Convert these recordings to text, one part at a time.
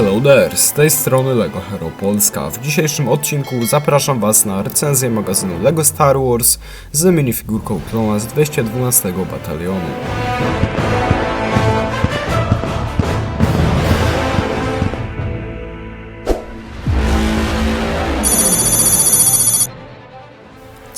Hello there, z tej strony LEGO Hero Polska. W dzisiejszym odcinku zapraszam Was na recenzję magazynu LEGO Star Wars z minifigurką klona z 212 batalionu.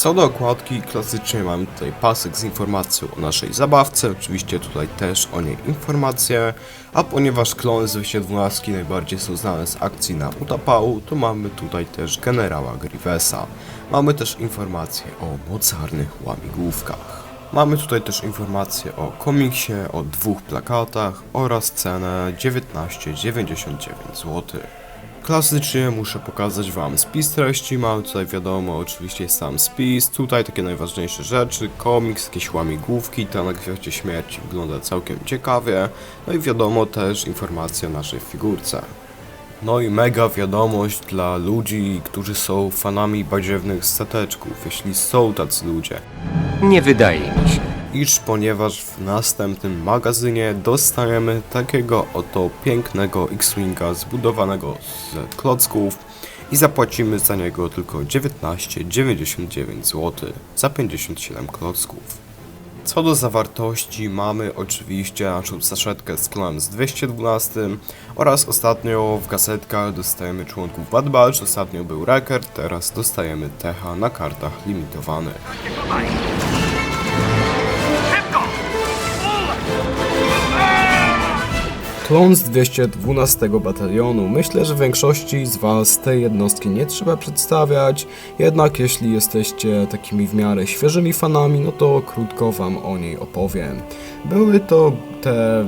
Co do okładki, klasycznie mamy tutaj pasek z informacją o naszej zabawce, oczywiście tutaj też o niej informacje, a ponieważ klony z 212 najbardziej są znane z akcji na Utapału, to mamy tutaj też generała Grievesa. Mamy też informacje o mocarnych łamigłówkach. Mamy tutaj też informacje o komiksie, o dwóch plakatach oraz cenę 19,99 zł. Klasycznie muszę pokazać Wam spis treści, mamy tutaj wiadomo, oczywiście sam spis, tutaj takie najważniejsze rzeczy, komiks, jakieś łamigłówki, ta na Gwiaździe Śmierci wygląda całkiem ciekawie, no i wiadomo też informacje o naszej figurce. No i mega wiadomość dla ludzi, którzy są fanami badziewnych stateczków, jeśli są tacy ludzie. Nie wydaje mi się. Iż ponieważ w następnym magazynie dostajemy takiego oto pięknego X-Winga zbudowanego z klocków i zapłacimy za niego tylko 19,99 zł za 57 klocków. Co do zawartości mamy oczywiście naszą saszetkę z klonem z 212 oraz ostatnio w gazetkach dostajemy członków Bad Batch, ostatnio był Record, teraz dostajemy Techa na kartach limitowanych. Klon z 212 batalionu. Myślę, że większości z Was tej jednostki nie trzeba przedstawiać, jednak jeśli jesteście takimi w miarę świeżymi fanami, no to krótko Wam o niej opowiem. Były to te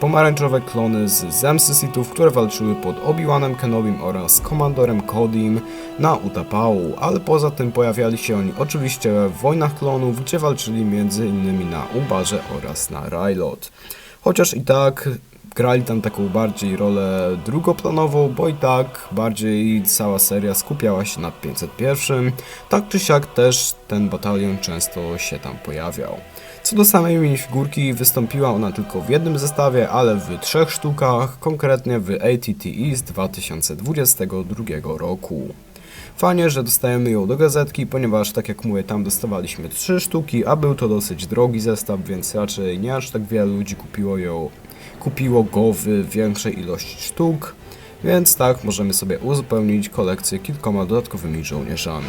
pomarańczowe klony z Zemsty Sithów, które walczyły pod Obi-Wanem Kenobim oraz Komandorem Kodim na Utapału, ale poza tym pojawiali się oni oczywiście w Wojnach Klonów, gdzie walczyli m.in. na Umbarze oraz na Rylot. Chociaż i tak grali tam taką bardziej rolę drugoplanową, bo i tak bardziej cała seria skupiała się na 501. Tak czy siak też ten batalion często się tam pojawiał. Co do samej minifigurki, wystąpiła ona tylko w jednym zestawie, ale w trzech sztukach, konkretnie w ATTE z 2022 roku. Fajnie, że dostajemy ją do gazetki, ponieważ tak jak mówię, tam dostawaliśmy trzy sztuki, a był to dosyć drogi zestaw, więc raczej nie aż tak wiele ludzi kupiło ją, kupiło go w większej ilości sztuk, więc tak możemy sobie uzupełnić kolekcję kilkoma dodatkowymi żołnierzami.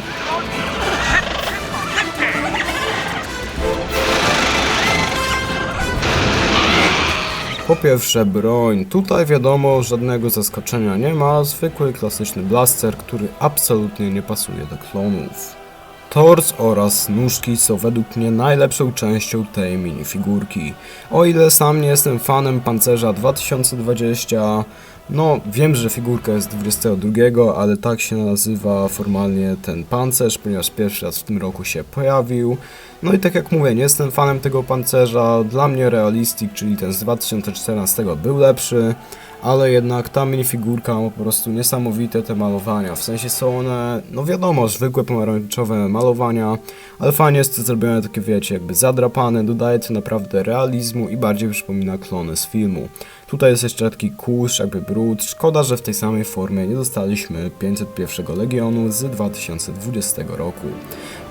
Po pierwsze broń. Tutaj wiadomo, żadnego zaskoczenia nie ma. Zwykły klasyczny blaster, który absolutnie nie pasuje do klonów. Tors oraz nóżki są według mnie najlepszą częścią tej minifigurki. O ile sam nie jestem fanem pancerza 2020, no wiem, że figurka jest 22, ale tak się nazywa formalnie ten pancerz, ponieważ pierwszy raz w tym roku się pojawił. No i tak jak mówię, nie jestem fanem tego pancerza, dla mnie Realistic, czyli ten z 2014 był lepszy, ale jednak ta minifigurka ma po prostu niesamowite te malowania, w sensie są one, no wiadomo, zwykłe pomarańczowe malowania, ale fajnie jest to zrobione takie, wiecie, jakby zadrapane, dodaje to naprawdę realizmu i bardziej przypomina klony z filmu. Tutaj jest jeszcze taki kurz, jakby brud, szkoda, że w tej samej formie nie dostaliśmy 501 Legionu z 2020 roku.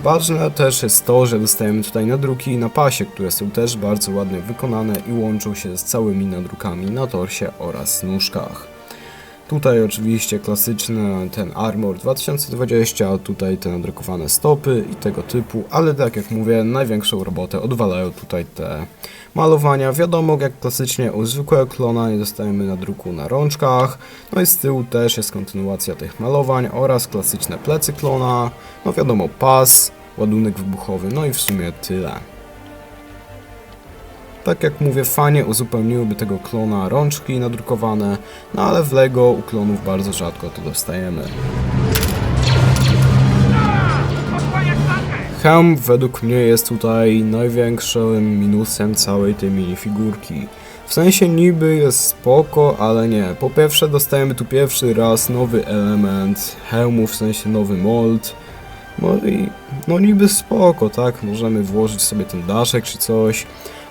Ważne też jest to, że dostajemy tutaj nadruki na pasie, które są też bardzo ładnie wykonane i łączą się z całymi nadrukami na torsie oraz nóżkach. Tutaj oczywiście klasyczny ten Armor 2020, tutaj te nadrukowane stopy i tego typu, ale tak jak mówię, największą robotę odwalają tutaj te malowania. Wiadomo, jak klasycznie u zwykłego klona nie dostajemy nadruku na rączkach, no i z tyłu też jest kontynuacja tych malowań oraz klasyczne plecy klona, no wiadomo pas, ładunek wybuchowy, no i w sumie tyle. Tak jak mówię, fajnie uzupełniłyby tego klona rączki nadrukowane, no ale w LEGO u klonów bardzo rzadko to dostajemy. Helm według mnie jest tutaj największym minusem całej tej minifigurki. W sensie niby jest spoko, ale nie. Po pierwsze dostajemy tu pierwszy raz nowy element hełmu, w sensie nowy mold. No i no niby spoko, tak? Możemy włożyć sobie ten daszek czy coś.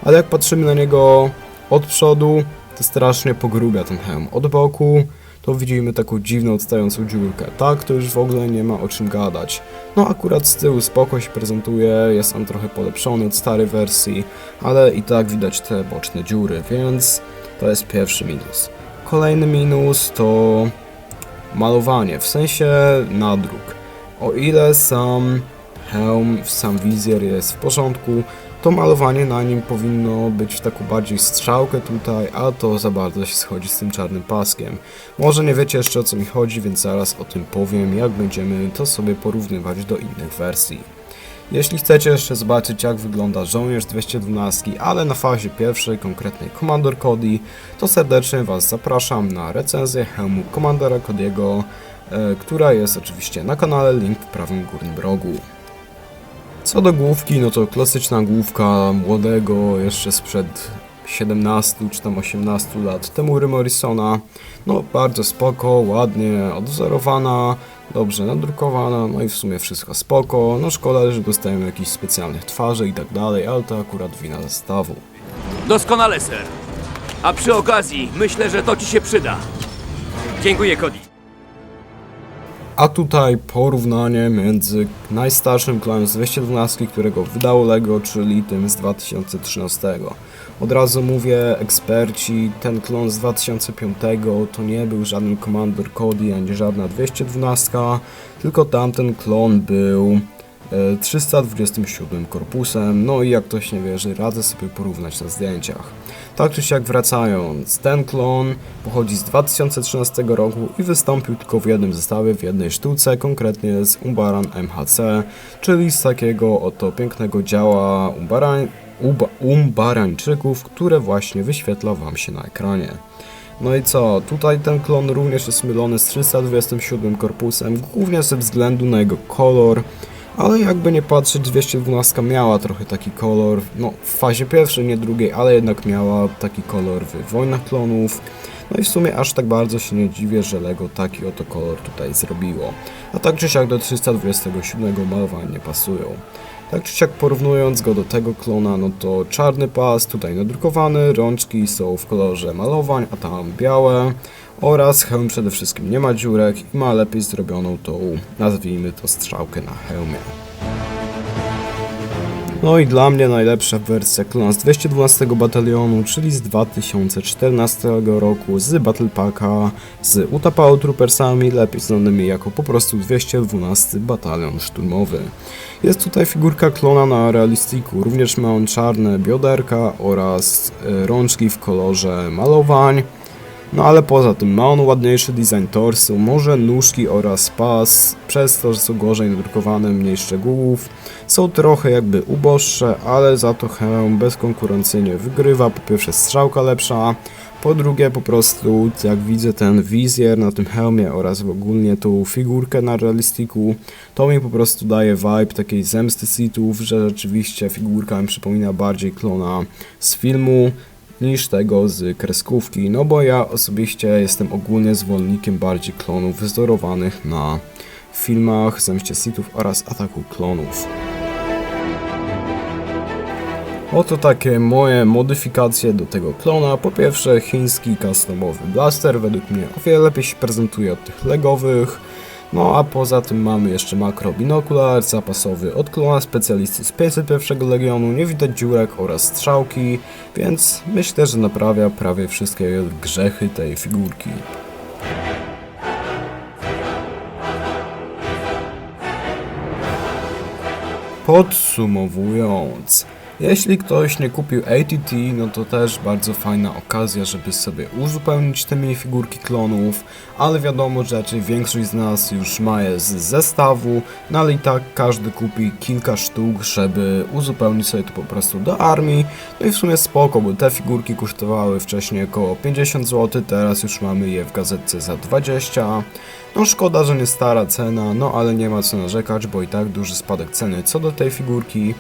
Ale jak patrzymy na niego od przodu, to strasznie pogrubia ten hełm. Od boku to widzimy taką dziwną odstającą dziurkę. Tak, to już w ogóle nie ma o czym gadać. No akurat z tyłu spoko się prezentuje, jest on trochę polepszony od starej wersji, ale i tak widać te boczne dziury, więc to jest pierwszy minus. Kolejny minus to malowanie, w sensie nadruk. O ile sam hełm, sam wizjer jest w porządku, to malowanie na nim powinno być w taką bardziej strzałkę tutaj, a to za bardzo się schodzi z tym czarnym paskiem. Może nie wiecie jeszcze o co mi chodzi, więc zaraz o tym powiem, jak będziemy to sobie porównywać do innych wersji. Jeśli chcecie jeszcze zobaczyć jak wygląda żołnierz 212, ale na fazie pierwszej, konkretnej Commander Cody, to serdecznie Was zapraszam na recenzję hełmu Commandera Cody'ego, e, która jest oczywiście na kanale, link w prawym górnym rogu. Co do główki, no to klasyczna główka młodego, jeszcze sprzed 17 czy tam 18 lat Temury Morrisona. No bardzo spoko, ładnie odwzorowana, dobrze nadrukowana, no i w sumie wszystko spoko. No szkoda, że dostajemy jakichś specjalnych twarzy i tak dalej, ale to akurat wina zestawu. Doskonale, ser. A przy okazji, myślę, że to ci się przyda. Dziękuję, Cody. A tutaj porównanie między najstarszym klonem z 212, którego wydało LEGO, czyli tym z 2013. Od razu mówię, eksperci, ten klon z 2005 to nie był żaden Commander Cody ani żadna 212, tylko tamten klon był 327 korpusem, no i jak ktoś nie wierzy, radzę sobie porównać na zdjęciach. Tak czy siak wracając, ten klon pochodzi z 2013 roku i wystąpił tylko w jednym zestawie, w jednej sztuce, konkretnie z Umbaran MHC, czyli z takiego oto pięknego działa Umbarań, Uba, Umbarańczyków, które właśnie wyświetla Wam się na ekranie. No i co, tutaj ten klon również jest mylony z 327 korpusem, głównie ze względu na jego kolor, ale jakby nie patrzeć, 212 miała trochę taki kolor, no w fazie pierwszej, nie drugiej, ale jednak miała taki kolor w Wojnach Klonów. No i w sumie aż tak bardzo się nie dziwię, że LEGO taki oto kolor tutaj zrobiło. A tak czy siak do 327 malowania nie pasują. Tak czy siak porównując go do tego klona, no to czarny pas, tutaj nadrukowany, rączki są w kolorze malowań, a tam białe. Oraz hełm przede wszystkim nie ma dziurek i ma lepiej zrobioną tą, nazwijmy to, strzałkę na hełmie. No i dla mnie najlepsza wersja klona z 212 batalionu, czyli z 2014 roku, z Battle Packa, z Utapao Troopersami, lepiej znanymi jako po prostu 212 batalion szturmowy. Jest tutaj figurka klona na realistiku, również ma on czarne bioderka oraz e, rączki w kolorze malowań. No ale poza tym ma on ładniejszy design torsu, może nóżki oraz pas, przez to, że są gorzej nadrukowane, mniej szczegółów. Są trochę jakby uboższe, ale za to hełm bezkonkurencyjnie wygrywa. Po pierwsze strzałka lepsza, po drugie po prostu jak widzę ten wizjer na tym hełmie oraz ogólnie tą figurkę na realistiku, to mi po prostu daje vibe takiej zemsty Sithów, że rzeczywiście figurka mi przypomina bardziej klona z filmu niż tego z kreskówki, no bo ja osobiście jestem ogólnie zwolennikiem bardziej klonów wzorowanych na filmach Zemście Sithów oraz Ataku Klonów. Oto takie moje modyfikacje do tego klona. Po pierwsze chiński customowy blaster, według mnie o wiele lepiej się prezentuje od tych legowych. No a poza tym mamy jeszcze makro binokular zapasowy od klona specjalisty z 501 Legionu, nie widać dziurek oraz strzałki, więc myślę, że naprawia prawie wszystkie grzechy tej figurki. Podsumowując, jeśli ktoś nie kupił ATT, no to też bardzo fajna okazja, żeby sobie uzupełnić te minifigurki klonów, ale wiadomo, że raczej większość z nas już ma je z zestawu, no ale i tak każdy kupi kilka sztuk, żeby uzupełnić sobie to po prostu do armii, no i w sumie spoko, bo te figurki kosztowały wcześniej około 50 zł, teraz już mamy je w gazetce za 20 no szkoda, że nie stara cena, no ale nie ma co narzekać, bo i tak duży spadek ceny co do tej figurki.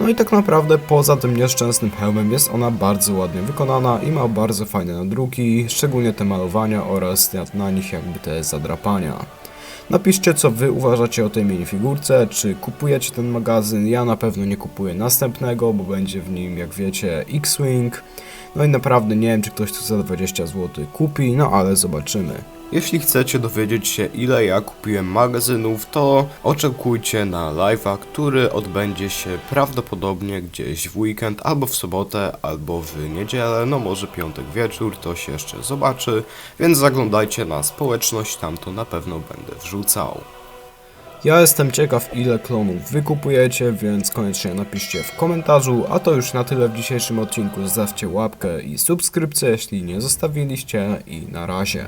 No i tak naprawdę poza tym nieszczęsnym hełmem jest ona bardzo ładnie wykonana i ma bardzo fajne nadruki, szczególnie te malowania oraz na nich jakby te zadrapania. Napiszcie co wy uważacie o tej minifigurce, czy kupujecie ten magazyn, ja na pewno nie kupuję następnego, bo będzie w nim jak wiecie X-Wing. No i naprawdę nie wiem, czy ktoś to za 20 zł kupi, no ale zobaczymy. Jeśli chcecie dowiedzieć się ile ja kupiłem magazynów, to oczekujcie na live'a, który odbędzie się prawdopodobnie gdzieś w weekend, albo w sobotę, albo w niedzielę, no może piątek wieczór, to się jeszcze zobaczy, więc zaglądajcie na społeczność, tam to na pewno będę wrzucał. Ja jestem ciekaw ile klonów wy kupujecie, więc koniecznie napiszcie w komentarzu, a to już na tyle w dzisiejszym odcinku, zostawcie łapkę i subskrypcję, jeśli nie zostawiliście. I na razie.